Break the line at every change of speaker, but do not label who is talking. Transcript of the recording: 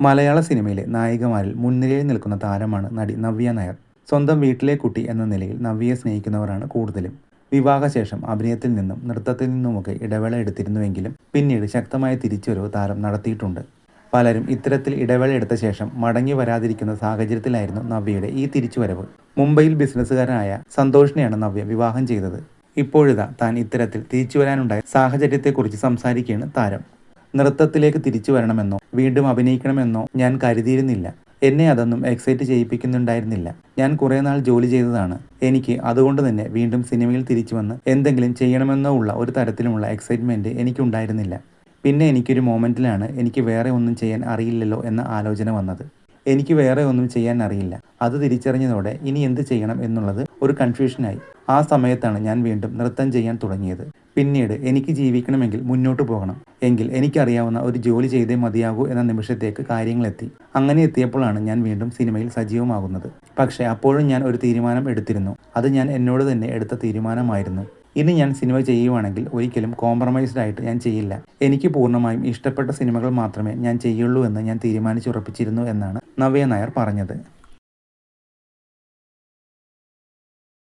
മലയാള സിനിമയിലെ നായികമാരിൽ മുൻനിരയിൽ നിൽക്കുന്ന താരമാണ് നടി നവ്യ നായർ. സ്വന്തം വീട്ടിലെ കുട്ടി എന്ന നിലയിൽ നവ്യയെ സ്നേഹിക്കുന്നവരാണ് കൂടുതലും. വിവാഹശേഷം അഭിനയത്തിൽ നിന്നും നൃത്തത്തിൽ നിന്നുമൊക്കെ ഇടവേള എടുത്തിരുന്നുവെങ്കിലും പിന്നീട് ശക്തമായ തിരിച്ചുവരവ് താരം നടത്തിയിട്ടുണ്ട്. പലരും ഇത്തരത്തിൽ ഇടവേള എടുത്ത ശേഷം മടങ്ങി വരാതിരിക്കുന്ന സാഹചര്യത്തിലായിരുന്നു നവ്യയുടെ ഈ തിരിച്ചുവരവ്. മുംബൈയിൽ ബിസിനസ്സുകാരനായ സന്തോഷിനെയാണ് നവ്യ വിവാഹം ചെയ്തത്. ഇപ്പോഴിതാ താൻ ഇത്തരത്തിൽ തിരിച്ചു വരാനുണ്ടായ സാഹചര്യത്തെക്കുറിച്ച് സംസാരിക്കുകയാണ് താരം. നൃത്തത്തിലേക്ക് തിരിച്ചു വരണമെന്നോ വീണ്ടും അഭിനയിക്കണമെന്നോ ഞാൻ കരുതിയിരുന്നില്ല. എന്നെ അതൊന്നും എക്സൈറ്റ് ചെയ്യിപ്പിക്കുന്നുണ്ടായിരുന്നില്ല. ഞാൻ കുറേ നാൾ ജോലി ചെയ്തതാണ്. എനിക്ക് അതുകൊണ്ട് തന്നെ വീണ്ടും സിനിമയിൽ തിരിച്ചു വന്ന് എന്തെങ്കിലും ചെയ്യണമെന്നോ ഉള്ള ഒരു തരത്തിലുമുള്ള എക്സൈറ്റ്മെന്റ് എനിക്കുണ്ടായിരുന്നില്ല. പിന്നെ എനിക്കൊരു മൊമെന്റിലാണ് എനിക്ക് വേറെ ഒന്നും ചെയ്യാൻ അറിയില്ലല്ലോ എന്ന ആലോചന വന്നത്. എനിക്ക് വേറെ ഒന്നും ചെയ്യാൻ അറിയില്ല. അത് തിരിച്ചറിഞ്ഞതോടെ ഇനി എന്ത് ചെയ്യണം എന്നുള്ളത് ഒരു കൺഫ്യൂഷനായി ആ സമയത്താണ് ഞാൻ വീണ്ടും നൃത്തം ചെയ്യാൻ തുടങ്ങിയത്. പിന്നീട് എനിക്ക് ജീവിക്കണമെങ്കിൽ മുന്നോട്ട് പോകണം. എങ്കിൽ എനിക്കറിയാവുന്ന ഒരു ജോലി ചെയ്തേ മതിയാകൂ എന്ന നിമിഷത്തേക്ക് കാര്യങ്ങളെത്തി അങ്ങനെ എത്തിയപ്പോഴാണ് ഞാൻ വീണ്ടും സിനിമയിൽ സജീവമാകുന്നത്. പക്ഷേ അപ്പോഴും ഞാൻ ഒരു തീരുമാനം എടുത്തിരുന്നു. അത് ഞാൻ എന്നോട് തന്നെ എടുത്ത തീരുമാനമായിരുന്നു. ഇനി ഞാൻ സിനിമ ചെയ്യുവാണെങ്കിൽ ഒരിക്കലും കോംപ്രമൈസ്ഡ് ആയിട്ട് ഞാൻ ചെയ്യില്ല. എനിക്ക് പൂർണമായും ഇഷ്ടപ്പെട്ട സിനിമകൾ മാത്രമേ ഞാൻ ചെയ്യുള്ളൂ എന്ന് ഞാൻ തീരുമാനിച്ചുറപ്പിച്ചിരുന്നു എന്നാണ് നവ്യ നായർ പറഞ്ഞത്.